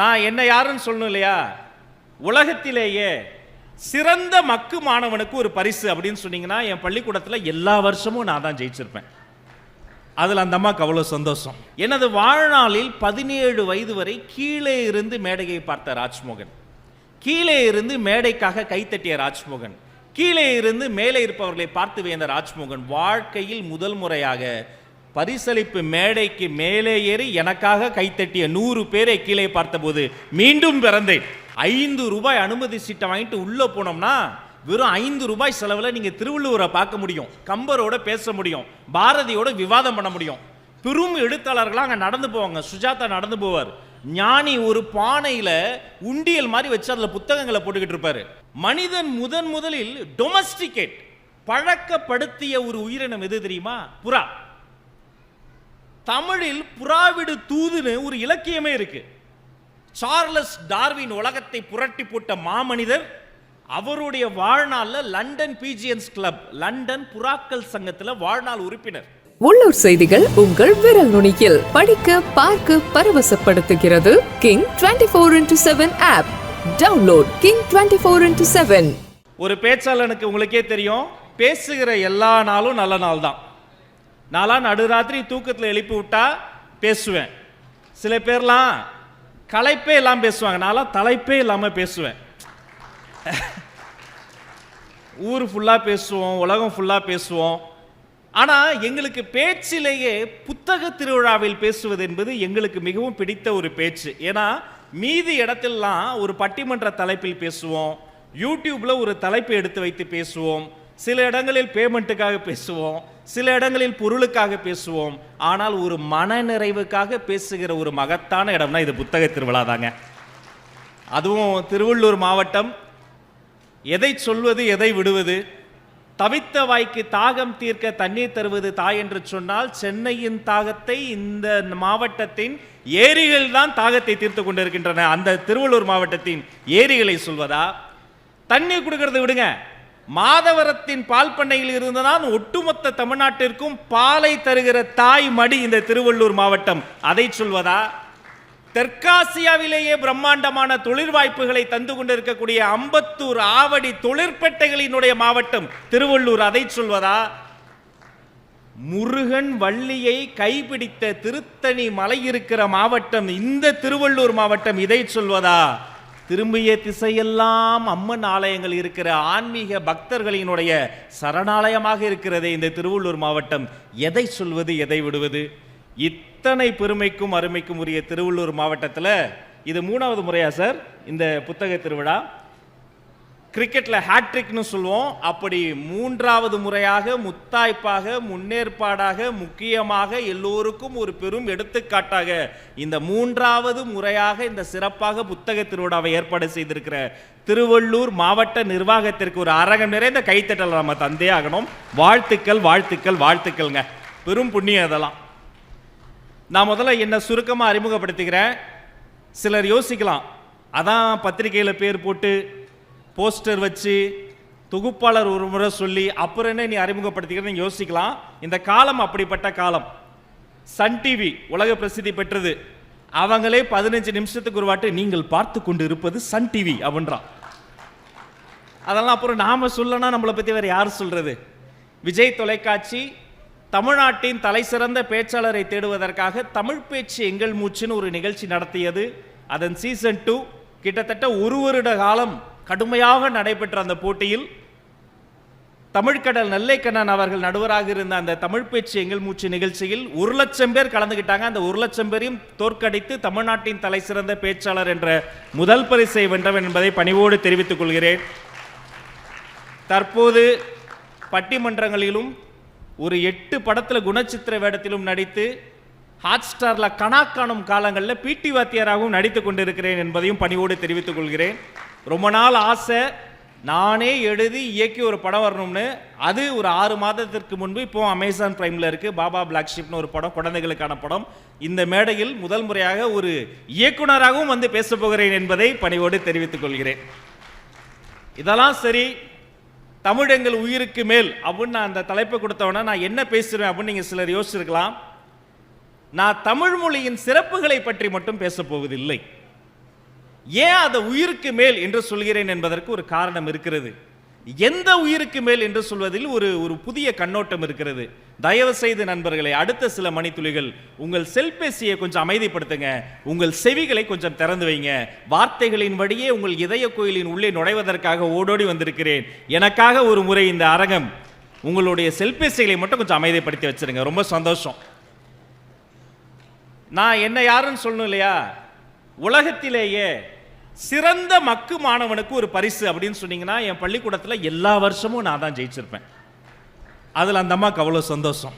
நான் என்ன யாருன்னு சொல்லணும் இல்லையா? உலகத்திலேயே சிறந்த மக்கு மாணவனுக்கு ஒரு பரிசு அப்படின்னு சொன்னீங்கன்னா என் பள்ளிக்கூடத்தில் எல்லா வருஷமும் நான் தான் ஜெயிச்சிருப்பேன். அதில் அந்த அம்மாவுக்கு அவ்வளோ சந்தோஷம். எனது வாழ்நாளில் பதினேழு வயது வரை கீழே இருந்து மேடையை பார்த்த ராஜ்மோகன். கீழே இருந்து மேடைக்காக கைத்தட்டிய ராஜ்மோகன். கீழே இருந்து மேலே இருப்பவர்களை பார்த்து வியந்த ராஜ்மோகன் வாழ்க்கையில் முதல் முறையாக பரிசளிப்பு மேடைக்கு மேலே ஏறி எனக்காக கைத்தட்டிய நூறு பேரை கீழே பார்த்தபோது மீண்டும் பிறந்தேன். ஐந்து ரூபாய் அனுமதி சீட்டை வாங்கிட்டு உள்ளே போனோம்னா வெறும் ஐந்து ரூபாய் செலவில் நீங்கள் திருவள்ளுவரை பார்க்க முடியும் கம்பரோட பேச முடியும் பாரதியோட விவாதம் பண்ண முடியும். பெரும் எழுத்தாளர்களாக அங்கே நடந்து போவாங்க சுஜாதா நடந்து போவார். ஞானி ஒரு பானையில் உண்டியல் மாதிரி வச்சு அதில் புத்தகங்களை போட்டுக்கிட்டு இருப்பார். மனிதன் முதன் முதலில் டொமஸ்டிகேட் பழக்கப்படுத்திய ஒரு உயிரினம் எது தெரியுமா? புறா. தமிழில் புறாவிடு தூதுன்னு ஒரு இலக்கியமே இருக்கு. சார்லஸ் டார்வின் உலகத்தை புரட்டி போட்ட மாமனிதர் அவருடைய வாழ்நாள்ல லண்டன் பிஜிஎன்ஸ் கிளப் லண்டன் புறாக்கள் சங்கத்துல வாழ்நாள் உறுப்பினர். உள்ளூர் செய்திகள் உங்கள் விரல் நுனியில் படிக்க பார்க்க பரவசப்படுத்துகிறது King twenty four into seven app download King twenty four into seven ஒரு பேச்சாளனுக்கு உங்களுக்கே தெரியும் பேசுகிற எல்லா நாளும் நல்ல நாள் தான் நான்லாம் நடுராத்திரி தூக்கத்தில் எழுப்பி விட்டா பேசுவேன். சில பேர்லாம் களைப்பே இல்லாமல் பேசுவாங்க. நான்லாம் தலைப்பே இல்லாமல் பேசுவேன். ஊர் ஃபுல்லாக பேசுவோம் உலகம் ஃபுல்லாக பேசுவோம். ஆனால் எங்களுக்கு பேச்சிலேயே புத்தக திருவிழாவில் பேசுவது என்பது எங்களுக்கு மிகவும் பிடித்த ஒரு பேச்சு. ஏன்னா மீதி இடத்திலலாம் ஒரு பட்டிமன்ற தலைப்பில் பேசுவோம். யூடியூப்பில் ஒரு தலைப்பை எடுத்து வைத்து பேசுவோம். சில இடங்களில் பேமெண்ட்டுக்காக பேசுவோம். சில இடங்களில் பொருளுக்காக பேசுவோம். ஆனால் ஒரு மன நிறைவுக்காக பேசுகிற ஒரு மகத்தான இடம்னா இது புத்தக திருவிழா தாங்க. அதுவும் திருவள்ளூர் மாவட்டம். எதை சொல்வது எதை விடுவது? தவித்த வாய்க்கு தாகம் தீர்க்க தண்ணீர் தருவது தாய் என்று சொன்னால் சென்னையின் தாகத்தை இந்த மாவட்டத்தின் ஏரிகள் தான் தாகத்தை தீர்த்து கொண்டிருக்கின்றன. அந்த திருவள்ளூர் மாவட்டத்தின் ஏரிகளை சொல்வதா? தண்ணீர் கொடுக்கறது விடுங்க. மாதவரத்தின் பால் பண்ணையில் இருந்துதான் ஒட்டுமொத்த தமிழ்நாட்டிற்கும் பாலை தருகிற தாய் மடி இந்த திருவள்ளூர் மாவட்டம். அதை சொல்வதா? தெற்காசியாவிலேயே பிரம்மாண்டமான தொழில் வாய்ப்புகளை தந்து கொண்டிருக்கக்கூடிய அம்பத்தூர் ஆவடி தொழிற்பேட்டைகளினுடைய மாவட்டம் திருவள்ளூர். அதை சொல்வதா? முருகன் வள்ளியை கைப்பிடித்த திருத்தணி மலை இருக்கிற மாவட்டம் இந்த திருவள்ளூர் மாவட்டம். இதை சொல்வதா? திரும்பிய திசையெல்லாம் அம்மன் ஆலயங்கள் இருக்கிற ஆன்மீக பக்தர்களினுடைய சரணாலயமாக இருக்கிறதே இந்த திருவள்ளூர் மாவட்டம். எதை சொல்வது எதை விடுவது? இத்தனை பெருமைக்கும் அருமைக்கும் உரிய திருவள்ளூர் மாவட்டத்தில் இது மூணாவது முறையா சார்? இந்த புத்தக திருவிழா. கிரிக்கெட்டில் ஹேட்ரிக்னு சொல்லுவோம். அப்படி மூன்றாவது முறையாக முத்தாய்ப்பாக முன்னேற்பாடாக முக்கியமாக எல்லோருக்கும் ஒரு பெரும் எடுத்துக்காட்டாக இந்த மூன்றாவது முறையாக இந்த சிறப்பாக புத்தக திருவிழாவை ஏற்பாடு செய்திருக்கிற திருவள்ளூர் மாவட்ட நிர்வாகத்திற்கு ஒரு அரங்கம் நிறைந்த கைத்தட்டல் நம்ம தந்தே ஆகணும். வாழ்த்துக்கள் வாழ்த்துக்கள் வாழ்த்துக்கள்ங்க. பெரும் புண்ணியம் இதெல்லாம் நான் முதல்ல என்ன சுருக்கமாக அறிமுகப்படுத்திக்கிறேன். சிலர் யோசிக்கலாம். அதான் பத்திரிக்கையில் பேர் போட்டு போஸ்டர் வச்சு தொகுப்பாளர் ஒரு முறை சொல்லி அப்புறம் என்ன நீ அறிமுகப்படுத்திக்கிறதுன்னு யோசிக்கலாம். இந்த காலம் அப்படிப்பட்ட காலம். சன் டிவி உலக பிரசித்தி பெற்றது. அவங்களே பதினஞ்சு நிமிஷத்துக்கு ஒரு வாட்டி நீங்கள் பார்த்து கொண்டு இருப்பது சன் டிவி அப்படின்றான் அதெல்லாம் அப்புறம் நாம சொல்லனா நம்மளை பத்தி வேற யார் சொல்றது? விஜய் தொலைக்காட்சி தமிழ்நாட்டின் தலைசிறந்த பேச்சாளரை தேடுவதற்காக தமிழ் பேச்சு எங்கள் மூச்சுன்னு ஒரு நிகழ்ச்சி நடத்தியது. அதன் சீசன் டூ கிட்டத்தட்ட ஒரு வருட காலம் கடுமையாக நடைபெற்ற அந்த போட்டியில் தமிழ்கடல் நெல்லைக்கண்ணன் அவர்கள் நடுவராக இருந்த அந்த தமிழ் பேச்சு எங்கள் மூச்சு நிகழ்ச்சியில் ஒரு லட்சம் பேர் கலந்துக்கிட்டாங்க அந்த ஒரு லட்சம் பேரையும் தோற்கடித்து தமிழ்நாட்டின் தலை சிறந்த பேச்சாளர் என்ற முதல் பரிசை வென்றவன் என்பதை பணிவோடு தெரிவித்துக் கொள்கிறேன். தற்போது பட்டிமன்றங்களிலும் ஒரு எட்டு படத்தில் குணச்சித்திர வேடத்திலும் நடித்து ஹாட் ஸ்டாரில் கணா காணும் காலங்களில் பிடி வாத்தியாராகவும் நடித்து கொண்டிருக்கிறேன் என்பதையும் பணிவோடு தெரிவித்துக் கொள்கிறேன். ரொம்ப நாள் ஆசை. நானே எழுதி இயக்கி ஒரு படம் வரணும்னு. அது ஒரு ஆறு மாதத்திற்கு முன்பு இப்போ அமேசான் பிரைமில் இருக்குது பாபா பிளாக் ஷிப்னு ஒரு படம் குழந்தைகளுக்கான படம். இந்த மேடையில் முதல் முறையாக ஒரு இயக்குனராகவும் வந்து பேசப்போகிறேன் என்பதை பணிவோடு தெரிவித்துக் கொள்கிறேன். இதெல்லாம் சரி தமிழ் எங்கள் உயிருக்கு மேல் அப்படின்னு நான் அந்த தலைப்பை கொடுத்தவொடனே நான் என்ன பேசுகிறேன் அப்படின்னு நீங்கள் சிலர் யோசிச்சிருக்கலாம். நான் தமிழ் மொழியின் சிறப்புகளை பற்றி மட்டும் பேசப்போவதில்லை ஏன் அதை உயிருக்கு மேல் என்று சொல்கிறேன் என்பதற்கு ஒரு காரணம் இருக்கிறது. எந்த உயிருக்கு மேல் என்று சொல்வதில் ஒரு ஒரு புதிய கண்ணோட்டம் இருக்கிறது. தயவு செய்து நண்பர்களை அடுத்த சில மணித்துளிகள் உங்கள் செல்பேசியை கொஞ்சம் அமைதிப்படுத்துங்க. உங்கள் செவிகளை கொஞ்சம் திறந்து வைங்க. வார்த்தைகளின் வழியே உங்கள் இதய கோயிலின் உள்ளே நுழைவதற்காக ஓடோடி வந்திருக்கிறேன். எனக்காக ஒரு முறை இந்த அரங்கம் உங்களுடைய செல்பேசிகளை மட்டும் கொஞ்சம் அமைதிப்படுத்தி வச்சிருங்க. ரொம்ப சந்தோஷம். நான் என்ன யாருன்னு சொல்லணும் இல்லையா? உலகத்திலேயே சிறந்த மக்கு மாணவனுக்கு ஒரு பரிசு அப்படின்னு சொன்னீங்கன்னா என் பள்ளிக்கூடத்தில் எல்லா வருஷமும் நான் தான் ஜெயிச்சிருப்பேன். அதில் அந்த அம்மாவுக்கு அவ்வளோ சந்தோஷம்.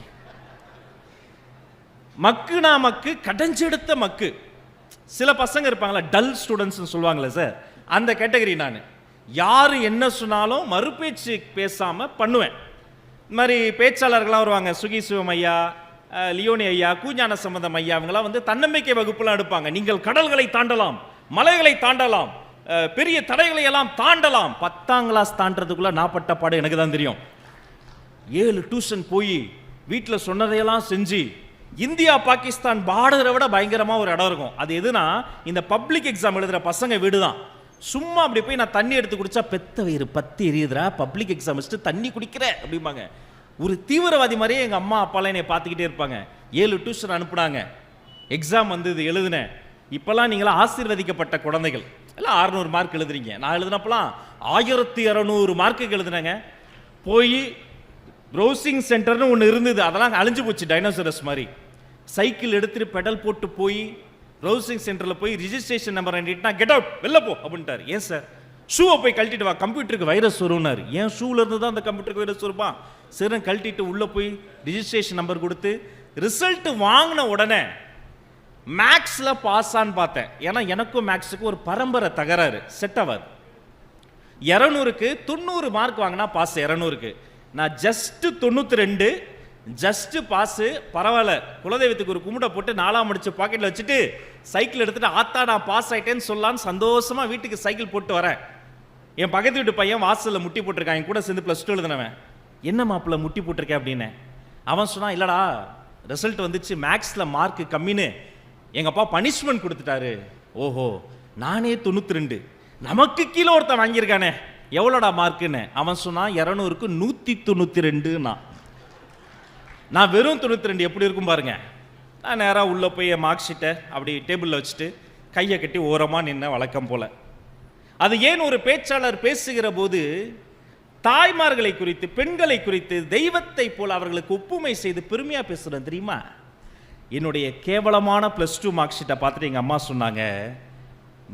மக்குனா மக்கு கடைஞ்செடுத்த மக்கு. சில பசங்க இருப்பாங்களா டல் ஸ்டூடெண்ட்ஸ்னு சொல்லுவாங்களே சார் அந்த கேட்டகரி நான். யார் என்ன சொன்னாலும் மறுபேச்சு பேசாமல் பண்ணுவேன். இந்த மாதிரி பேச்சாளர்கள்லாம் வருவாங்க சுகி சிவம் ஐயா லியோனி ஐயா கூஞான சம்பந்தம் ஐயா அவங்களாம் வந்து தன்னம்பிக்கை வகுப்புலாம் எடுப்பாங்க. நீங்கள் கடல்களை தாண்டலாம். மலைகளை தாண்டலாம் பெரிய தடைகளை எல்லாம் தாண்டலாம். பத்தாம் கிளாஸ் தாண்டறதுக்குள்ள நான் பட்ட பாடு எனக்கு தான் தெரியும். ஏழு டியூஷன் போய் வீட்டில் சொன்னதையெல்லாம் செஞ்சு இந்தியா பாகிஸ்தான் பார்டரை விட பயங்கரமாக ஒரு இடம் இருக்கும். அது எதுனா இந்த பப்ளிக் எக்ஸாம் எழுதுகிற பசங்க வீடு தான் சும்மா அப்படி போய் நான் தண்ணி எடுத்து குடிச்சா பெத்த வயிறு பத்தி எரியுதுடா பப்ளிக் எக்ஸாம் வச்சுட்டு தண்ணி குடிக்கிற அப்படிம்பாங்க. ஒரு தீவிரவாதி மாதிரியே எங்கள் அம்மா அப்பாலாம் என்னை பார்த்துக்கிட்டே இருப்பாங்க. ஏழு டியூஷன் அனுப்புனாங்க. எக்ஸாம் வந்து இது எழுதினேன். இப்போல்லாம் நீங்களாம் ஆசீர்வதிக்கப்பட்ட குழந்தைகள். எல்லாம் அறுநூறு மார்க் எழுதுறீங்க. நான் எழுதினப்பெல்லாம் ஆயிரத்தி இரநூறு மார்க்குக்கு எழுதுனேங்க. போய் ப்ரௌசிங் சென்டர்னு ஒன்று இருந்தது. அதெல்லாம் அழிஞ்சு போச்சு டைனோசரஸ் மாதிரி. சைக்கிள் எடுத்துட்டு பெடல் போட்டு போய் ப்ரௌசிங் சென்டரில் போய் ரிஜிஸ்ட்ரேஷன் நம்பர் என்கிட்ட கெட் அவுட் வெளில போ அப்படின்ட்டார். ஏன் சார் ஷூவை போய் கழட்டிட்டு வா. கம்ப்யூட்டருக்கு வைரஸ் வரும்னாரு. ஏன் ஷூலேருந்து தான் அந்த கம்ப்யூட்டருக்கு வைரஸ் வருமா? சரி கழட்டிட்டு உள்ளே போய் ரிஜிஸ்ட்ரேஷன் நம்பர் கொடுத்து ரிசல்ட்டு வாங்கின உடனே மேக்ஸில் பாஸ் ஆன்னு பார்த்தேன். ஏன்னா எனக்கும் மேக்ஸுக்கும் ஒரு பரம்பரை தகராறு செட் ஆகாது. இரநூறுக்கு தொண்ணூறு மார்க் வாங்கினா பாஸ் இரநூறுக்கு. நான் ஜஸ்ட்டு தொண்ணூற்றி ரெண்டு ஜஸ்ட்டு பாஸு பரவாயில்ல. குலதெய்வத்துக்கு ஒரு கும்பிட போட்டு நாலாம் முடிச்சு பாக்கெட்டில் வச்சுட்டு சைக்கிள் எடுத்துகிட்டு ஆத்தா நான் பாஸ் ஆகிட்டேன்னு சொல்லலான்னு சந்தோஷமாக வீட்டுக்கு சைக்கிள் போட்டு வரேன். என் பக்கத்து வீட்டு பையன் வாசலில் முட்டி போட்டிருக்கான். என் கூட சேர்ந்து ப்ளஸ் டூ எழுதினவன். என்ன மாப்பிள்ள முட்டி போட்டிருக்கேன் அப்படின்னு. அவன் சொன்னான் இல்லடா ரிசல்ட் வந்துச்சு. மேக்ஸில் மார்க் கம்மின்னு. எங்கள் அப்பா பனிஷ்மெண்ட் கொடுத்துட்டாரு. ஓஹோ நானே தொண்ணூற்றி ரெண்டு நமக்கு கீழே ஒருத்தன் வாங்கியிருக்கானே. எவ்வளோடா மார்க்குன்னு? அவன் சொன்னான் இரநூறுக்கு நூற்றி தொண்ணூற்றி ரெண்டுன்னா நான் வெறும் தொண்ணூற்றி ரெண்டு எப்படி இருக்கும் பாருங்க. நான் நேராக உள்ளே போய் என் மார்க் ஷீட்டை அப்படி டேபிளில் வச்சுட்டு கையை கட்டி ஓரமாக நின்ன வழக்கம் போல. அது ஏன் ஒரு பேச்சாளர் பேசுகிற போது தாய்மார்களை குறித்து பெண்களை குறித்து தெய்வத்தை போல் அவர்களுக்கு ஒப்புமை செய்து பெருமையாக பேசுகிறேன் தெரியுமா? என்னுடைய கேவலமான ப்ளஸ் டூ மார்க் ஷீட்டை பார்த்துட்டு எங்கள் அம்மா சொன்னாங்க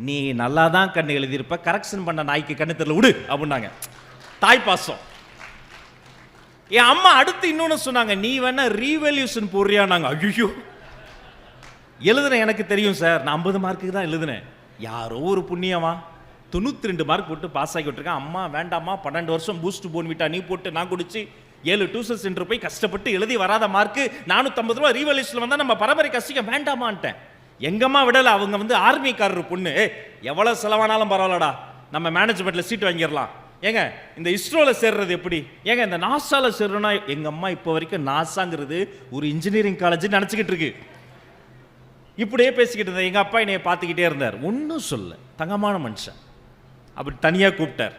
நீ நல்லா தான் கண்ணு எழுதியிருப்ப கரெக்ஷன் பண்ண நாய்க்கு கண்ணு தெரியல விடு அப்படின்னாங்க. தாய் பாசம். என் அம்மா அடுத்து இன்னொன்று சொன்னாங்க நீ வேணா ரீவல்யூஷன் போடுறியானாங்க ஐயோ எழுதுனேன் எனக்கு தெரியும் சார். நான் ஐம்பது மார்க்குக்கு தான் எழுதுனேன். யாரோ ஒரு புண்ணியமா? தொண்ணூற்றி ரெண்டு மார்க் போட்டு பாஸ் ஆகி விட்டுருக்கேன். அம்மா வேண்டாம்மா பன்னெண்டு வருஷம் பூஸ்ட் போன் விட்டா நீ போட்டு நான் குடிச்சு ஏழு டியூஷன் சென்டர் போய் கஷ்டப்பட்டு எழுதி வராத மார்க்கு நானூற்றம்பது ரூபா ரீவல்யூஷன் வந்தால் நம்ம பரம்பரை கஷ்டிக்க வேண்டாமான்ட்டேன். எங்கம்மா விடலை அவங்க வந்து ஆர்மிக்காரர் பொண்ணு. எவ்வளோ செலவானாலும் பரவாயில்லடா. நம்ம மேனேஜ்மெண்ட்டில் சீட் வாங்கிடலாம். ஏங்க இந்த இஸ்ரோவில் சேர்றது எப்படி? ஏங்க இந்த நாசாவில் சேர்றோன்னா எங்கள் அம்மா இப்போ வரைக்கும் நாசாங்கிறது ஒரு இன்ஜினியரிங் காலேஜ் நினச்சிக்கிட்டு இருக்கு. இப்படியே பேசிக்கிட்டு இருந்தேன். எங்கள் அப்பா என்னைய பார்த்துக்கிட்டே இருந்தார். ஒன்றும் சொல்ல தங்கமான மனுஷன். அப்படி தனியாக கூப்பிட்டார்.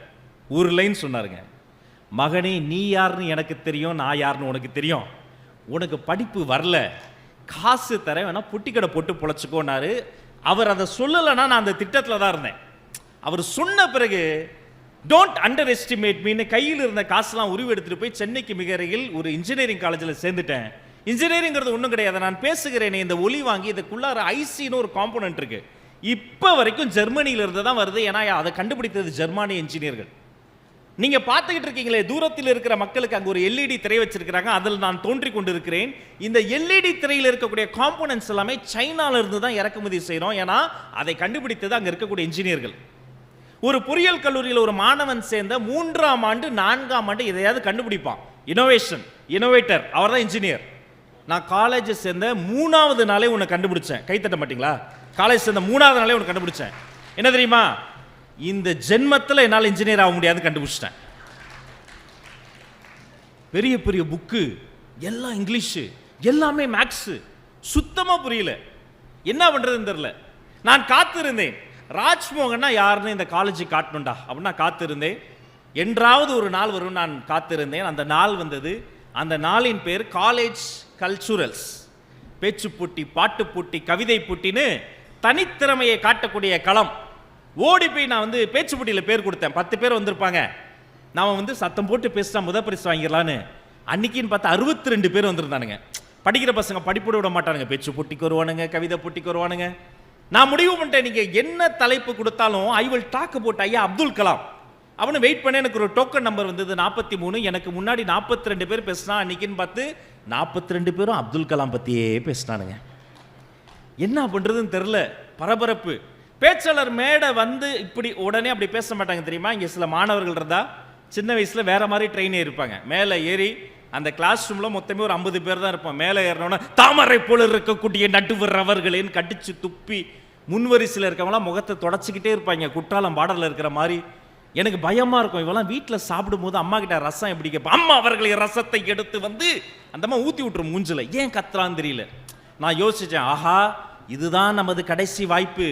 ஒரு லைன் சொன்னாருங்க. மகனே நீ யாருன்னு எனக்கு தெரியும் நான் யாருன்னு உனக்கு தெரியும். உனக்கு படிப்பு வரல. காசு தர வேணா பொட்டிக்கடை போட்டு பொழைச்சிக்கோனாரு அவர் அதை சொல்லலைன்னா நான் அந்த திட்டத்தில் தான் இருந்தேன். அவர் சொன்ன பிறகு டோன்ட் அண்டர் எஸ்டிமேட் மீன்னு கையில் இருந்த காசுலாம் உருவி எடுத்துகிட்டு போய் சென்னைக்கு மிக அருகில் ஒரு இன்ஜினியரிங் காலேஜில் சேர்ந்துட்டேன். இன்ஜினியரிங்கிறது ஒன்றும் கிடையாது. நான் பேசுகிறேனே இந்த ஒலி வாங்கி இதுக்குள்ளார ஐசின்னு ஒரு காம்போனன்ட் இருக்குது இப்போ வரைக்கும் ஜெர்மனியிலிருந்து தான் வருது. ஏன்னா அதை கண்டுபிடித்தது ஜெர்மானிய இன்ஜினியர்கள் நீங்க பார்த்துக்கிட்டு இருக்கீங்களே தூரத்தில் இருக்கிற மக்களுக்கு அங்கே ஒரு எல்இடி திரை வச்சிருக்கிறாங்க. அதில் நான் தோன்றி கொண்டிருக்கிறேன். இந்த எல்இடி திரையில் இருக்கக்கூடிய காம்போனன்ட்ஸ் எல்லாமே சைனால இருந்து தான் இறக்குமதி செய்கிறோம் ஏன்னா அதை கண்டுபிடித்தது அங்கே இருக்கக்கூடிய இன்ஜினியர்கள் ஒரு பொறியியல் கல்லூரியில் ஒரு மாணவன் சேர்ந்த மூன்றாம் ஆண்டு நான்காம் ஆண்டு எதையாவது கண்டுபிடிப்பான். இனோவேஷன் இனோவேட்டர் அவர் தான் இன்ஜினியர் நான் காலேஜ் சேர்ந்த மூணாவது நாளே உன்னை கண்டுபிடிச்சேன். கைத்தட்ட மாட்டிங்களா? மாட்டீங்களா காலேஜ் சேர்ந்த மூணாவது நாளே உன்னை கண்டுபிடிச்சேன். என்ன தெரியுமா? இந்த ஜென்மத்தில் என்னால் இன்ஜினியர் ஆக முடியாதுன்னு கண்டுபிடிச்சிட்டேன். பெரிய பெரிய புக்கு எல்லாம் இங்கிலீஷு எல்லாமே மேக்ஸு சுத்தமாக புரியல. என்ன பண்ணுறதுன்னு தெரில நான் காத்திருந்தேன். ராஜ்மோகன்னா யாருன்னு இந்த காலேஜுக்கு காட்டணும்டா. அப்படின்னு நான் காத்திருந்தேன். என்றாவது ஒரு நாள் வரும் நான் காத்திருந்தேன். அந்த நாள் வந்தது. அந்த நாளின் பேர் காலேஜ் கல்ச்சுரல்ஸ் பேச்சு போட்டி பாட்டு போட்டி கவிதை போட்டின்னு தனித்திறமையை காட்டக்கூடிய களம். ஓடி போய் நான் வந்து பேச்சு போட்டியில் பேர் கொடுத்தேன். பத்து பேர் வந்திருப்பாங்க. நாம் வந்து சத்தம் போட்டு பேசினா முத பரிசு வாங்கிடலான்னு. அன்னைக்குன்னு பார்த்தா அறுபத்தி ரெண்டு பேர் வந்திருந்தானுங்க. படிக்கிற பசங்க படிப்போட விட மாட்டானுங்க. பேச்சு போட்டிக்கு வருவானுங்க கவிதை போட்டிக்கு வருவானுங்க. நான் முடிவு பண்ணிட்டேன் நீங்கள் என்ன தலைப்பு கொடுத்தாலும் ஐ வில் டாக் போட்டு ஐயா அப்துல் கலாம். அவனு வெயிட் பண்ண எனக்கு ஒரு டோக்கன் நம்பர் வந்தது நாற்பத்தி மூணு எனக்கு முன்னாடி நாற்பத்தி ரெண்டு பேர் பேசினா அன்னைக்குன்னு பார்த்து நாற்பத்தி ரெண்டு பேரும் அப்துல் கலாம் பற்றியே பேசினானுங்க. என்ன பண்ணுறதுன்னு தெரில பரபரப்பு. பேச்சாளர் மேடை வந்து இப்படி உடனே அப்படி பேச மாட்டாங்க தெரியுமா? இங்கே சில மாணவர்கள் இருந்தா சின்ன வயசில் வேற மாதிரி ட்ரெயின் இருப்பாங்க. மேலே ஏறி அந்த கிளாஸ் ரூம்ல மொத்தமே ஒரு ஐம்பது பேர் தான் இருப்போம். மேலே ஏறினோன்னா தாமரை போல இருக்கக்கூடிய நடுவர் அவர்களேன்னு கடிச்சு துப்பி முன்வரிசையில் இருக்கவங்களாம் முகத்தை தொடச்சிக்கிட்டே இருப்பாங்க. குற்றாலம் பாடலில் இருக்கிற மாதிரி. எனக்கு பயமா இருக்கும். இவெல்லாம் வீட்டில் சாப்பிடும்போது அம்மா கிட்ட ரசம் எப்படி கேட்பா? அம்மா அவர்களை ரசத்தை எடுத்து வந்து அந்த அம்மா ஊத்தி விட்டுரும் மூஞ்சில. ஏன் கத்துறான்னு தெரியல. நான் யோசிச்சேன் ஆஹா இதுதான் நமது கடைசி வாய்ப்பு.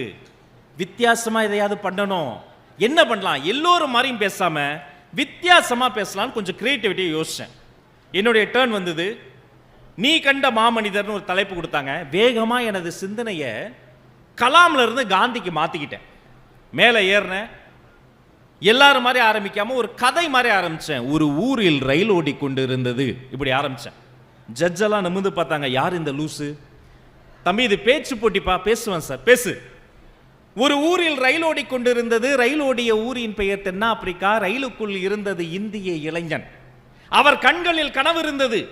வித்தியாசமாக எதையாவது பண்ணணும். என்ன பண்ணலாம்? எல்லோரும் மாதிரியும் பேசாமல் வித்தியாசமாக பேசலாம்னு கொஞ்சம் க்ரியேட்டிவிட்டியை யோசித்தேன் என்னுடைய டேர்ன் வந்தது. நீ கண்ட மாமனிதர்னு ஒரு தலைப்பு கொடுத்தாங்க. வேகமாக எனது சிந்தனையை கலாம்ல இருந்து காந்திக்கு மாற்றிக்கிட்டேன் மேலே ஏறினேன். எல்லாரும் மாதிரி ஆரம்பிக்காமல் ஒரு கதை மாதிரி ஆரம்பித்தேன் ஒரு ஊரில் ரயில் ஓடிக்கொண்டு இருந்தது இப்படி ஆரம்பித்தேன் ஜட்ஜெல்லாம் நிமிந்து பார்த்தாங்க. யார் இந்த லூசு? தம்பி இது பேச்சு போட்டிப்பா. பேசுவேன் சார். பேசு. ஒரு ஊரில் ரயில் ஓடிக்கொண்டிருந்தது. ரயில் ஓடிய ஊரின் பெயர் தென்னாப்பிரிக்கா. ரயிலுக்குள் இருந்தது இந்திய இளைஞன். அவர் கண்களில் கனவு இருந்தது.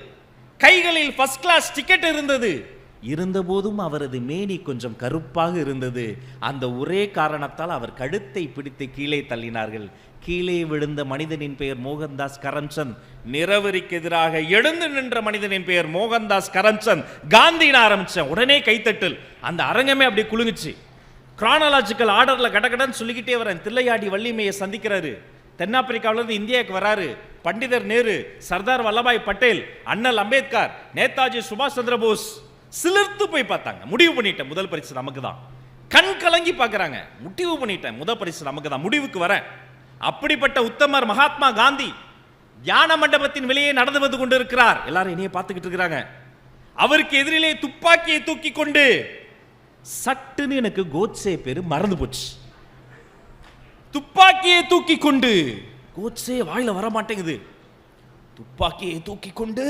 கைகளில் ஃபர்ஸ்ட் கிளாஸ் டிக்கெட் இருந்தது. இருந்தபோதும் அவரது மேனி கொஞ்சம் கருப்பாக இருந்தது. அந்த ஒரே காரணத்தால் அவர் கழுத்தை பிடித்து கீழே தள்ளினார்கள். கீழே விழுந்த மனிதனின் பெயர் மோகன்தாஸ் கரம்சந்த். நிறவரிக்கு எதிராக எழுந்து நின்ற மனிதனின் பெயர் மோகன்தாஸ் கரம்சந்த். காந்தின்னு ஆரம்பித்தேன் உடனே கைத்தட்டல். அந்த அரங்கமே அப்படி குலுங்குச்சு. கிரானலாஜிக்கல் ஆர்டரில் கடகடன்னு சொல்லிக்கிட்டே வரேன். தில்லையாடி வள்ளிமையை சந்திக்கிறாரு. தென்னாப்பிரிக்காவிலிருந்து இந்தியாவுக்கு வராரு. பண்டிதர் நேரு சர்தார் வல்லபாய் பட்டேல் அண்ணல் அம்பேத்கர் நேதாஜி சுபாஷ் சந்திர போஸ் சிலிர்த்து போய் பார்த்தாங்க. முடிவு பண்ணிட்டேன். முதல் பரிசு நமக்கு தான் கண் கலங்கி பார்க்குறாங்க. முடிவு பண்ணிட்டேன். முதல் பரிசு நமக்கு தான் முடிவுக்கு வரேன். அப்படிப்பட்ட உத்தமர் மகாத்மா காந்தி தியான மண்டபத்தின் வெளியே நடந்து வந்து கொண்டு இருக்கிறார் எல்லாரும் என்னைய பார்த்துக்கிட்டு இருக்கிறாங்க. அவருக்கு எதிரிலே துப்பாக்கியை தூக்கி கொண்டு சட்டுன்னு எனக்கு கோட்சே பேரு மறந்து போச்சு. துப்பாக்கியை தூக்கி கொண்டு. கோட்சே வாயில வர மாட்டேங்குது. துப்பாக்கியை தூக்கி கொண்டு.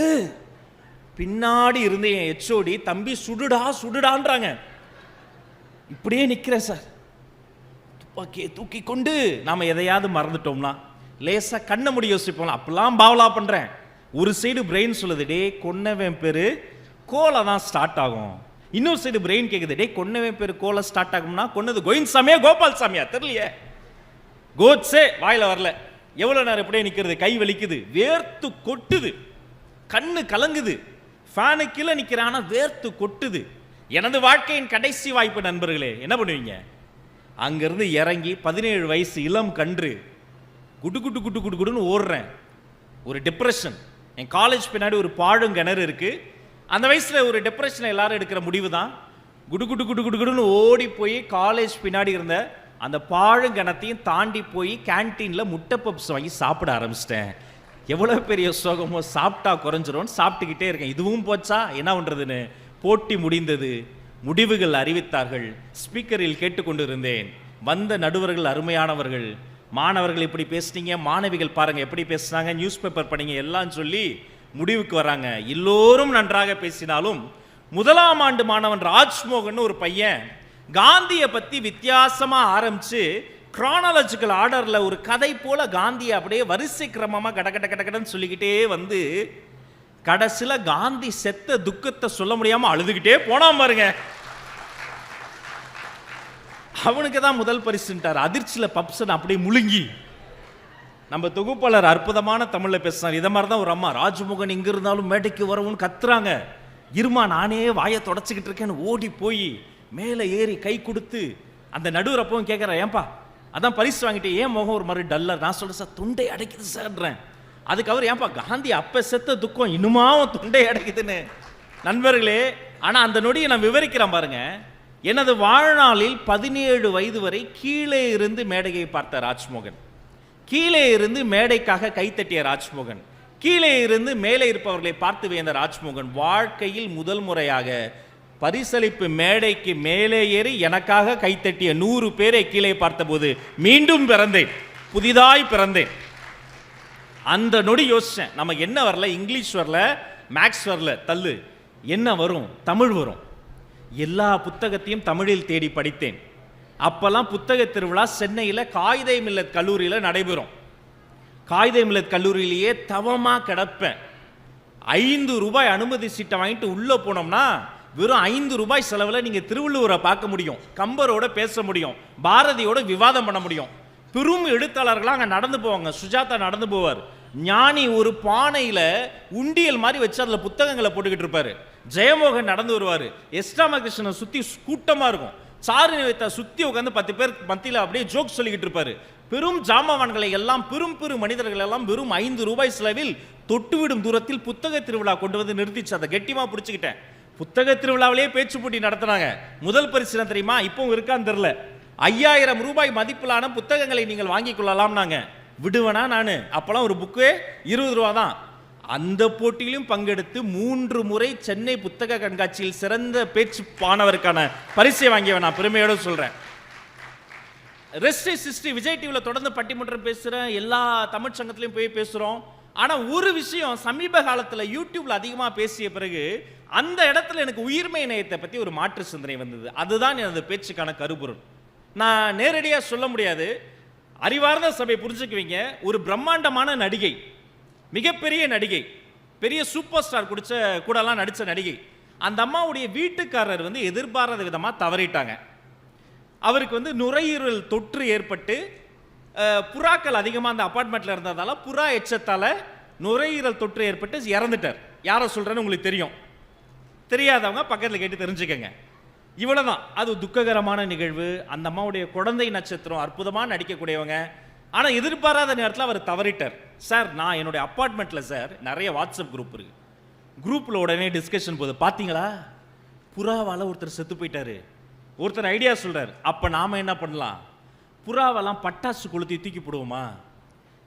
பின்னாடி இருந்த என் எச்ஓடி தம்பி சுடுடா சுடுடான்றாங்க. இப்படியே நிக்கிறேன் சார். துப்பாக்கியை தூக்கி கொண்டு. நாம எதையாவது மறந்துட்டோம்னா லேசா கண்ணை முடி யோசிப்போம்ல அப்பெல்லாம் பாவலா பண்றேன். ஒரு சைடு பிரெயின் சொல்லுது டே கொன்னவன் பேரு கோலை தான் ஸ்டார்ட் ஆகும். இன்னொரு சைடு பிரெயின் கேட்குது டே கொன்னவே பேர் கோலை ஸ்டார்ட் ஆகும்னா கொன்னது கோவிந்த் சாமியா கோபால் சாமியா? தெரியலையே. கோட்ஸே வாயில் வரல. எவ்வளோ நேரம் இப்படியே நிற்கிறது கை வலிக்குது. வேர்த்து கொட்டுது. கண்ணு கலங்குது. ஃபேனு கீழே நிக்கிறேன் வேர்த்து கொட்டுது. எனது வாழ்க்கையின் கடைசி வாய்ப்பு நண்பர்களே என்ன பண்ணுவீங்க? அங்கிருந்து இறங்கி பதினேழு வயசு இளம் கன்று குட்டு குட்டு குட்டு குடு குடுன்னு ஓடுறேன். ஒரு டிப்ரெஷன் என் காலேஜ் பின்னாடி ஒரு பாழும் கிணறு இருக்குது அந்த வயசில் ஒரு டிப்ரெஷன் எல்லாரும் எடுக்கிற முடிவு தான் குடு குடு குடு குடு குடுன்னு ஓடி போய் காலேஜ் பின்னாடி இருந்த அந்த பாழும் கிணத்தையும் தாண்டி போய் கேன்டீனில் முட்டை பப்ஸ் வாங்கி சாப்பிட ஆரம்பிச்சிட்டேன். எவ்வளோ பெரிய சோகமோ சாப்பிட்டா குறைஞ்சிரும்னு சாப்பிட்டுக்கிட்டே இருக்கேன். இதுவும் போச்சா? என்ன பண்ணுறதுன்னு போட்டி முடிந்தது. முடிவுகள் அறிவித்தார்கள். ஸ்பீக்கரில் கேட்டுக்கொண்டிருந்தேன். வந்த நடுவர்கள் அருமையானவர்கள். மாணவர்கள் இப்படி பேசுனீங்க? மாணவிகள் பாருங்கள் எப்படி பேசுனாங்க? நியூஸ் பேப்பர் படிங்க எல்லாம் சொல்லி முடிவுக்கு வராங்க. எல்லோரும் நன்றாக பேசினாலும் முதலாம் ஆண்டு மாணவன் ராஜ்மோகன் ஒரு பையன் காந்தியை பற்றி வித்தியாசமாக ஆரம்பித்து க்ரானாலஜிக்கல் ஆர்டரில் ஒரு கதை போல் காந்தியை அப்படியே வரிசை கிரமமாக கட கட கட கடன்னு சொல்லிக்கிட்டே வந்து கடைசியில் காந்தி செத்த துக்கத்தை சொல்ல முடியாமல் அழுதுகிட்டே போனான் பாருங்க. அவனுக்கு தான் முதல் பரிசுன்ட்டார். அதிர்ச்சியில் பப்சன் அப்படியே முழுங்கி. நம்ம தொகுப்பாளர் அற்புதமான தமிழில் பேசுனார் இதை மாதிரி தான் ஒரு அம்மா ராஜ்மோகன் இங்கே இருந்தாலும் மேடைக்கு வரவும் கத்துறாங்க. இருமா நானே வாயை தொடச்சிக்கிட்டு இருக்கேன்னு ஓடி போய் மேலே ஏறி கை கொடுத்து அந்த நடுவர் அப்பவும் கேட்குறேன் ஏன்பா அதான் பரிசு வாங்கிட்டு ஏன் முகம் ஒரு மாதிரி டல்லர் நான் சொல்கிறேன் சார் தொண்டை அடைக்குது சார்ன்றேன். அதுக்கு அவர் ஏன்பா காந்தி அப்போ செத்த துக்கம் இன்னுமாவும் துண்டை தொண்டை அடைக்குதுன்னு. நண்பர்களே ஆனால் அந்த நொடியை நான் விவரிக்கிறேன் பாருங்க. எனது வாழ்நாளில் பதினேழு வயது வரை கீழே இருந்து மேடையை பார்த்த ராஜ்மோகன். கீழே இருந்து மேடைக்காக கைத்தட்டிய ராஜ்மோகன். கீழே இருந்து மேலே இருப்பவர்களை பார்த்து வியந்த ராஜ்மோகன் வாழ்க்கையில் முதல் முறையாக பரிசளிப்பு மேடைக்கு மேலே ஏறி எனக்காக கைத்தட்டிய நூறு பேரை கீழே பார்த்தபோது மீண்டும் பிறந்தேன். புதிதாய் பிறந்தேன். அந்த நொடி யோசிச்சேன். நம்ம என்ன வரல? இங்கிலீஷ் வரல மேக்ஸ் வரல. தள்ளு. என்ன வரும்? தமிழ் வரும். எல்லா புத்தகத்தையும் தமிழில் தேடி படித்தேன். அப்போல்லாம் புத்தக திருவிழா சென்னையில் காகிதை மில்லத் கல்லூரியில் நடைபெறும். காகிதை மில்லத் கல்லூரியிலேயே தவமாக கிடப்பேன். ஐந்து ரூபாய் அனுமதி சீட்டை வாங்கிட்டு உள்ளே போனோம்னா வெறும் ஐந்து ரூபாய் செலவில் நீங்கள் திருவள்ளுவரை பார்க்க முடியும். கம்பரோட பேச முடியும். பாரதியோட விவாதம் பண்ண முடியும். பெரும் எழுத்தாளர்களாக அங்கே நடந்து போவாங்க. சுஜாதா நடந்து போவார். ஞானி ஒரு பானையில் உண்டியல் மாதிரி வச்சு அதில் புத்தகங்களை போட்டுக்கிட்டு இருப்பார். ஜெயமோகன் நடந்து வருவார். எஸ் ராமகிருஷ்ணனை சுற்றி கூட்டமாக இருக்கும். சாரு நிவைத்தா சுற்றி உட்காந்து பத்து பேர் மத்தியில் அப்படியே ஜோக் சொல்லிக்கிட்டு இருப்பாரு. பெரும் ஜாமவான்களை எல்லாம் பெரும் பெரும் மனிதர்கள் எல்லாம் வெறும் ஐந்து ரூபாய் செலவில் தொட்டுவிடும் தூரத்தில் புத்தக திருவிழா கொண்டு வந்து நிறுத்திச்சு. அதை கெட்டியமாக பிடிச்சிக்கிட்டேன். புத்தக திருவிழாவிலேயே பேச்சு போட்டி நடத்துனாங்க. முதல் பரிசு தெரியுமா? இப்பவும் இருக்கான்னு தெரில ஐயாயிரம் ரூபாய் மதிப்பிலான புத்தகங்களை நீங்கள் வாங்கிக் கொள்ளலாம்னாங்க. விடுவேனா நான்? அப்போல்லாம் ஒரு புக்கு இருபது ரூபா தான் அந்த போட்டியிலும் பங்கெடுத்து மூன்று முறை சென்னை புத்தக கண்காட்சியில் சிறந்த பேச்சு பாணவருக்கான பரிசை வாங்கியவன் நான் பெருமையோட சொல்கிறேன் ரெஸ்ட் சிஸ்டி விஜய் டிவியில் தொடர்ந்து பட்டிமன்றம் பேசுகிறேன் எல்லா தமிழ் சங்கத்துலையும் போய் பேசுகிறோம் ஆனால் ஒரு விஷயம் சமீப காலத்தில் யூடியூப்பில் அதிகமாக பேசிய பிறகு அந்த இடத்துல எனக்கு உயிர்மை இணையத்தை பற்றி ஒரு மாற்று சிந்தனை வந்தது. அதுதான் எனது பேச்சுக்கான கருப்பொருள் நான் நேரடியாக சொல்ல முடியாது. அறிவார்ந்த சபை புரிஞ்சுக்குவீங்க. ஒரு பிரம்மாண்டமான நடிகை. மிகப்பெரிய நடிகை பெரிய சூப்பர் ஸ்டார் குடிச்ச கூடலாம் நடித்த நடிகை. அந்த அம்மாவுடைய வீட்டுக்காரர் வந்து எதிர்பாராத விதமாக தவறிட்டாங்க. அவருக்கு வந்து நுரையீரல் தொற்று ஏற்பட்டு புறாக்கள் அதிகமாக அந்த அப்பார்ட்மெண்ட்டில் இருந்ததால் புறா எச்சத்தால் நுரையீரல் தொற்று ஏற்பட்டு இறந்துட்டார். யாரை சொல்கிறேன்னு உங்களுக்கு தெரியும். தெரியாதவங்க பக்கத்தில் கேட்டு தெரிஞ்சுக்கங்க. இவ்வளோதான் அது துக்ககரமான நிகழ்வு. அந்த அம்மாவுடைய குழந்தை நட்சத்திரம் அற்புதமாக நடிக்கக்கூடியவங்க. ஆனால் எதிர்பாராத நேரத்தில் அவர் தவறிட்டார். சார் நான் என்னுடைய அப்பார்ட்மெண்ட்டில் சார் நிறைய வாட்ஸ்அப் குரூப் இருக்கு. குரூப்பில் உடனே டிஸ்கஷன் போகுது. பார்த்தீங்களா புறாவால் ஒருத்தர் செத்து போயிட்டாரு. ஒருத்தர் ஐடியா சொல்கிறார் அப்போ நாம் என்ன பண்ணலாம்? புறாவெல்லாம் பட்டாசு கொளுத்தி தூக்கி போடுவோமா?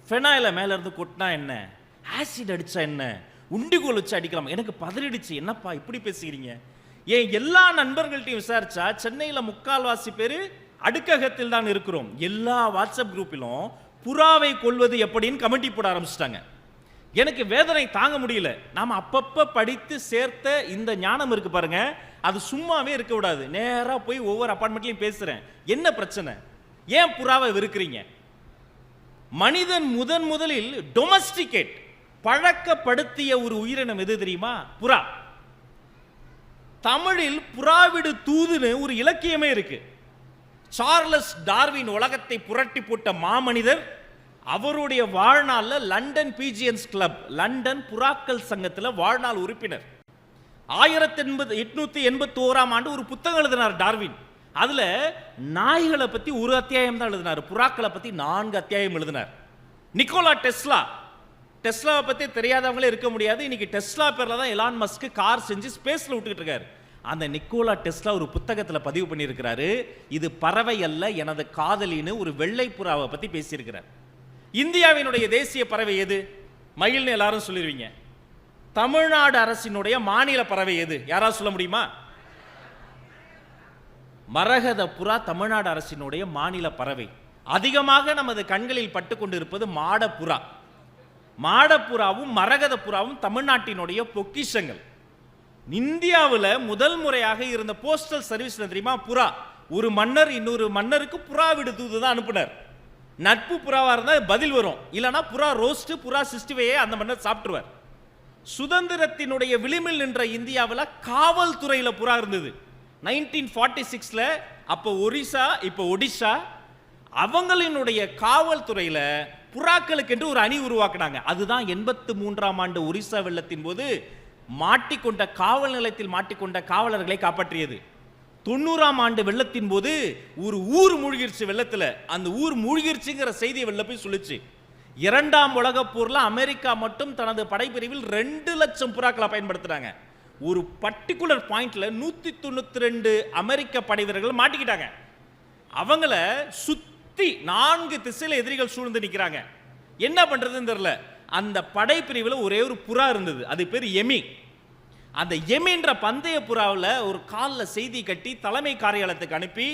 ஃபெனாயில மேலேருந்து கொட்டினா என்ன? ஆசிட் அடித்தா என்ன? உண்டிகோல் வச்சு அடிக்கலாம். எனக்கு பதறிடுச்சு. என்னப்பா இப்படி பேசுகிறீங்க ஏன் எல்லா நண்பர்கள்ட்டையும் விசாரிச்சா சென்னையில் முக்கால்வாசி பேர் அடுக்ககத்தில் தான் இருக்கிறோம். எல்லா வாட்ஸ்அப் குரூப்பிலும் புறாவை கொள்வது எப்படின்னு கமெண்டி போட ஆரம்பிச்சிட்டாங்க. எனக்கு வேதனை தாங்க முடியல. நாம் அப்பப்போ படித்து சேர்த்த இந்த ஞானம் இருக்கு பாருங்க. அது சும்மாவே இருக்க கூடாது நேராக போய் ஒவ்வொரு அப்பார்ட்மெண்ட்லையும் பேசுகிறேன் என்ன பிரச்சனை? ஏன் புறாவை வெறுக்கிறீங்க? மனிதன் முதன் முதலில் டொமஸ்டிகேட் பழக்கப்படுத்திய ஒரு உயிரினம் எது தெரியுமா? புறா. தமிழில் புறாவிடு தூதுன்னு ஒரு இலக்கியமே இருக்குது சார்லஸ் டார்வின் உலகத்தை புரட்டி போட்ட மாமனிதர் அவருடைய வாழ்நாளில் லண்டன் பீஜியன்ஸ் கிளப் லண்டன் புறாக்கள் சங்கத்தில் வாழ்நாள் உறுப்பினர். ஆயிரத்தி எண்பது எட்நூத்தி எண்பத்தி ஓராம் ஆண்டு ஒரு புத்தகம் எழுதினார் டார்வின். அதில் நாய்களை பற்றி ஒரு அத்தியாயம் தான் எழுதினார் புறாக்களை பற்றி நான்கு அத்தியாயம் எழுதினார். நிக்கோலா டெஸ்லா டெஸ்லாவை பற்றி தெரியாதவங்களே இருக்க முடியாது. இன்னைக்கு டெஸ்லா பேரில் தான் எலான் மஸ்க்கு கார் செஞ்சு ஸ்பேஸில் விட்டுக்கிட்டு இருக்காரு. அந்த நிக்கோலா டெஸ்லா ஒரு புத்தகத்தில் பதிவு பண்ணியிருக்கிறாரு. இது பறவை அல்ல எனது காதலின்னு ஒரு வெள்ளை புறாவை பற்றி பேசியிருக்கிறார். இந்தியாவினுடைய தேசிய பறவை எது? மயில்னு எல்லாரும் சொல்லிடுவீங்க தமிழ்நாடு அரசினுடைய மாநில பறவை எது? யாராவது சொல்ல முடியுமா? மரகத புறா தமிழ்நாடு அரசினுடைய மாநில பறவை. அதிகமாக நமது கண்களில் பட்டு கொண்டிருப்பது மாடப்புறா. மாடப்புறாவும் மரகத புறாவும் தமிழ்நாட்டினுடைய பொக்கிஷங்கள். இந்தியாவில் முதல் முறையாக இருந்த போஸ்டல் சர்வீஸ் தெரியுமா? புறா. ஒரு மன்னர் இன்னொரு மன்னருக்கு புறா விடு தூது தான் அனுப்புனார். நட்பு புறாவாக இருந்தால் பதில் வரும். இல்லைன்னா புறா ரோஸ்ட்டு புறா சிஸ்டிவையே அந்த மன்னர் சாப்பிட்டுருவார். சுதந்திரத்தினுடைய விளிம்பில் நின்ற இந்தியாவில் காவல்துறையில் புறா இருந்தது. நைன்டீன் ஃபார்ட்டி சிக்ஸில் அப்போ ஒரிசா இப்போ ஒடிஷா அவங்களினுடைய காவல்துறையில் புறாக்களுக்கு என்று ஒரு அணி உருவாக்குனாங்க. அதுதான் எண்பத்து மூன்றாம் ஆண்டு ஒரிசா வெள்ளத்தின் போது மாட்டிக்கொண்ட காவல் நிலையத்தில் மாட்டிக்கொண்ட காவலர்களை காப்பாற்றியது. தொண்ணூறாம் ஆண்டு வெள்ளத்தின் போது ஒரு ஊர் மூழ்கிருச்சு வெள்ளத்தில். அந்த ஊர் மூழ்கிருச்சுங்கிற செய்தியை வெளில போய் சொல்லுச்சு. இரண்டாம் உலகப் போரில் அமெரிக்கா மட்டும் தனது படைப்பிரிவில் ரெண்டு லட்சம் புறாக்களை பயன்படுத்துறாங்க. ஒரு பர்டிகுலர் பாயிண்ட்ல நூத்தி தொண்ணூத்தி ரெண்டு அமெரிக்க படை வீரர்கள் மாட்டிக்கிட்டாங்க. அவங்கள சுத்தி நான்கு திசையில எதிரிகள் சூழ்ந்து நிற்கிறாங்க என்ன பண்றதுன்னு தெரியல. அந்த படைப்பிரிவில் ஒரே ஒரு புறா இருந்தது. அது பேர் எமி. அந்த எமின்ற பந்தய புறாவில் ஒரு காலில் செய்தி கட்டி தலைமை காரியாலயத்துக்கு அனுப்பி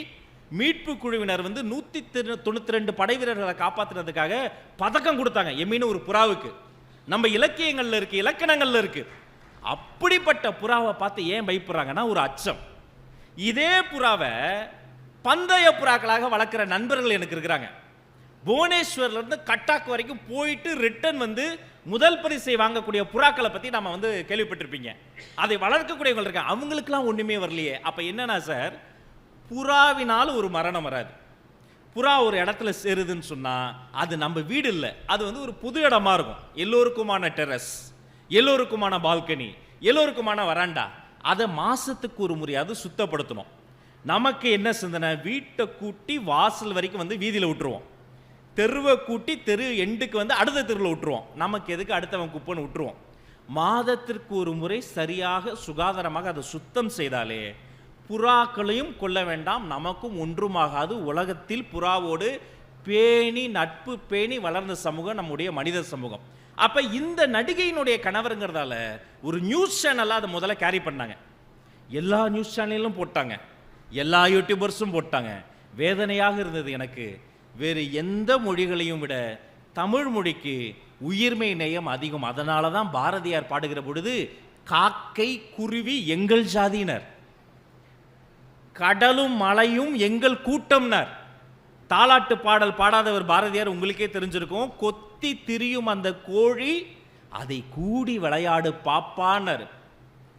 மீட்பு குழுவினர் வந்து நூற்றி தொண்ணூற்றி ரெண்டு படை வீரர்களை காப்பாற்றினதுக்காக பதக்கம் கொடுத்தாங்க எமின்னு ஒரு புறாவுக்கு. நம்ம இலக்கியங்களில் இருக்கு இலக்கணங்களில் இருக்கு. அப்படிப்பட்ட புறாவை பார்த்து ஏன் பயப்படுறாங்கன்னா ஒரு அச்சம். இதே புறாவை பந்தய புறாக்களாக வளர்க்குற நண்பர்கள் எனக்கு இருக்கிறாங்க. புவனேஸ்வர்ல இருந்து கட்டாக் வரைக்கும் போயிட்டு ரிட்டர்ன் வந்து முதல் பரிசை வாங்கக்கூடிய புறாக்களை பத்தி நம்ம வந்து கேள்விப்பட்டிருப்பீங்க. அதை வளர்க்கக்கூடியவங்க இருக்காங்க அவங்களுக்குலாம் ஒண்ணுமே வரலையே. அப்ப என்னன்னா சார் புறாவினால் ஒரு மரணம் வராது. புறா ஒரு இடத்துல சேருதுன்னு சொன்னா அது நம்ம வீடு இல்லை. அது வந்து ஒரு புது இடமா இருக்கும். எல்லோருக்குமான டெரஸ் எல்லோருக்குமான பால்கனி எல்லோருக்குமான வராண்டா அதை மாசத்துக்கு ஒரு முறையாவது சுத்தப்படுத்தணும். நமக்கு என்ன சிந்தனை? வீட்டை கூட்டி வாசல் வரைக்கும் வந்து வீதியில் விட்டுருவோம். தெருவை கூட்டி தெரு எண்டுக்கு வந்து அடுத்த தெருவில் விட்டுருவோம். நமக்கு எதுக்கு அடுத்தவன் குப்பைன்னு விட்டுருவோம். மாதத்திற்கு ஒரு முறை சரியாக சுகாதாரமாக அதை சுத்தம் செய்தாலே புறாக்களையும் கொல்ல வேண்டாம் நமக்கும் ஒன்றுமாகாது. உலகத்தில் புறாவோடு பேணி நட்பு பேணி வளர்ந்த சமூகம் நம்முடைய மனித சமூகம். அப்போ இந்த நடிகையினுடைய கணவருங்கிறதால ஒரு நியூஸ் சேனலாக அதை முதல்ல கேரி பண்ணாங்க. எல்லா நியூஸ் சேனலிலும் போட்டாங்க. எல்லா யூடியூபர்ஸும் போட்டாங்க. வேதனையாக இருந்தது எனக்கு. வேறு எந்த மொழிகளையும் விட தமிழ் மொழிக்கு உயிர்மை நேயம் அதிகம். அதனால தான் பாரதியார் பாடுகிற பொழுது காக்கை குருவி எங்கள் ஜாதியினர். கடலும் மலையும் எங்கள் கூட்டம்னர். தாலாட்டு பாடல் பாடாதவர் பாரதியார் உங்களுக்கே தெரிஞ்சிருக்கும். கொத்தி திரியும் அந்த கோழி அதை கூடி விளையாடு பாப்பானர்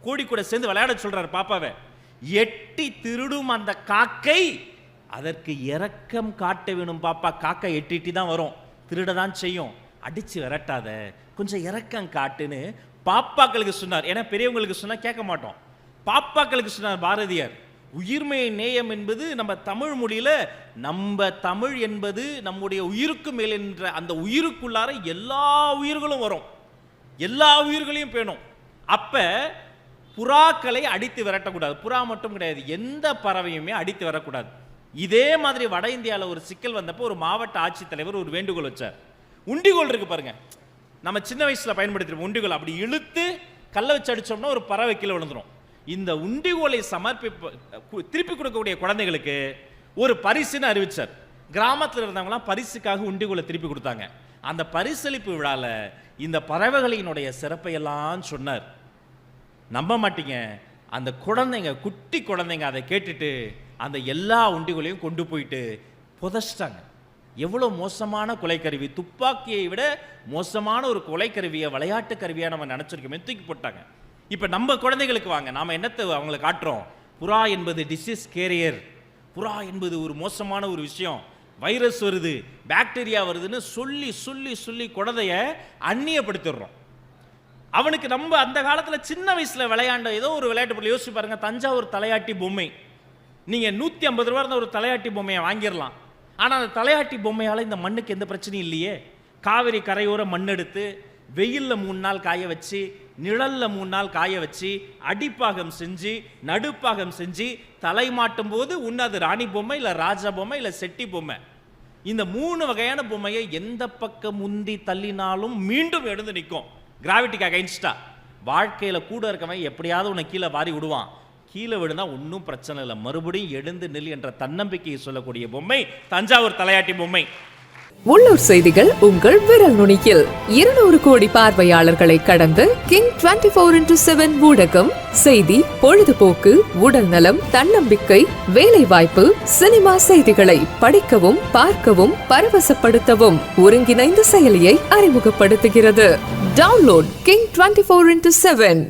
கோழி கூட சேர்ந்து விளையாட சொல்றார் பாப்பாவை. எட்டி திருடும் அந்த காக்கை அதற்கு இரக்கம் காட்ட வேணும் பாப்பா. காக்கை எட்டிட்டு தான் வரும். திருட தான் செய்யும். அடித்து விரட்டாத. கொஞ்சம் இரக்கம் காட்டுன்னு பாப்பாக்களுக்கு சொன்னார். ஏன்னா பெரியவங்களுக்கு சொன்னால் கேட்க மாட்டோம். பாப்பாக்களுக்கு சொன்னார் பாரதியார். உயிர்மை நேயம் என்பது நம்ம தமிழ் மொழியில் நம்ம தமிழ் என்பது நம்முடைய உயிருக்கு மேல் என்ற அந்த உயிருக்குள்ளார எல்லா உயிர்களும் வரும். எல்லா உயிர்களையும் பேணும். அப்போ புறாக்களை அடித்து விரட்டக்கூடாது. புறா மட்டும் கிடையாது. எந்த பறவையுமே அடித்து வரக்கூடாது இதே மாதிரி வட இந்தியாவில் ஒரு சிக்கல் வந்தப்போ ஒரு மாவட்ட ஆட்சித்தலைவர் ஒரு வேண்டுகோள் வச்சார். உண்டிகோல் இருக்கு பாருங்க. நம்ம சின்ன வயசில் பயன்படுத்திருப்போம் உண்டிகோல். அப்படி இழுத்து கல்லை வச்சு அடித்தோம்னா ஒரு பறவை கீழே விழுந்துரும். இந்த உண்டிகோலை சமர்ப்பி திருப்பி கொடுக்கக்கூடிய குழந்தைகளுக்கு ஒரு பரிசுன்னு அறிவிச்சார். கிராமத்தில் இருந்தவங்களாம் பரிசுக்காக உண்டிகோலை திருப்பி கொடுத்தாங்க. அந்த பரிசளிப்பு விழாவில் இந்த பறவைகளினுடைய சிறப்பையெல்லாம் சொன்னார். நம்ப மாட்டீங்க. அந்த குழந்தைங்க குட்டி குழந்தைங்க அதை கேட்டுட்டு அந்த எல்லா உண்டிகளையும் கொண்டு போயிட்டு புதைச்சிட்டாங்க. எவ்வளோ மோசமான கொலைக்கருவி? துப்பாக்கியை விட மோசமான ஒரு கொலைக்கருவியை விளையாட்டு கருவியாக நம்ம நினச்சிருக்கோமே தூக்கி போட்டாங்க. இப்போ நம்ம குழந்தைகளுக்கு வாங்க நாம் என்னத்தை அவங்களை காட்டுறோம்? புறா என்பது டிசீஸ் கேரியர் புறா என்பது ஒரு மோசமான ஒரு விஷயம். வைரஸ் வருது பாக்டீரியா வருதுன்னு சொல்லி சொல்லி சொல்லி குழந்தைய அந்நியப்படுத்திடுறோம். அவனுக்கு நம்ம அந்த காலத்தில் சின்ன வயசில் விளையாண்ட ஏதோ ஒரு விளையாட்டு பொருள் யோசிச்சு பாருங்கள் தஞ்சாவூர் தலையாட்டி பொம்மை. நீங்கள் நூற்றி ஐம்பது ரூபா இருந்த ஒரு தலையாட்டி பொம்மையை வாங்கிடலாம். ஆனால் அந்த தலையாட்டி பொம்மையால் இந்த மண்ணுக்கு எந்த பிரச்சனையும் இல்லையே. காவிரி கரையோர மண் எடுத்து வெயிலில் மூணு நாள் காய வச்சு நிழல்ல மூணு நாள் காய வச்சு அடிப்பாகம் செஞ்சு நடுப்பாகம் செஞ்சு தலை மாட்டும் போது உன்ன அது ராணி பொம்மை இல்லை ராஜா பொம்மை இல்லை செட்டி பொம்மை. இந்த மூணு வகையான பொம்மையை எந்த பக்கம் முந்தி தள்ளினாலும் மீண்டும் எழுந்து நிற்கும். கிராவிட்டிக்கு அகைன்ஸ்டா வாழ்க்கையில் கூட இருக்கவன் எப்படியாவது உன்னை கீழே வாரி விடுவான். கீழே விழுந்தா ஒன்றும் பிரச்சனை இல்லை. மறுபடியும் எழுந்து நில் என்ற தன்னம்பிக்கையை சொல்லக்கூடிய பொம்மை தஞ்சாவூர் தலையாட்டி பொம்மை. உள்ளூர் செய்திகள் உங்கள் விரல் நுனியில். இருநூறு கோடி பார்வையாளர்களை கடந்து King twenty four into seven ஊடகம் செய்தி பொழுதுபோக்கு உடல் நலம் தன்னம்பிக்கை வேலை வாய்ப்பு சினிமா செய்திகளை படிக்கவும் பார்க்கவும் பரவசப்படுத்தவும் ஒருங்கிணைந்த செயலியை அறிமுகப்படுத்துகிறது. Download King twenty four into seven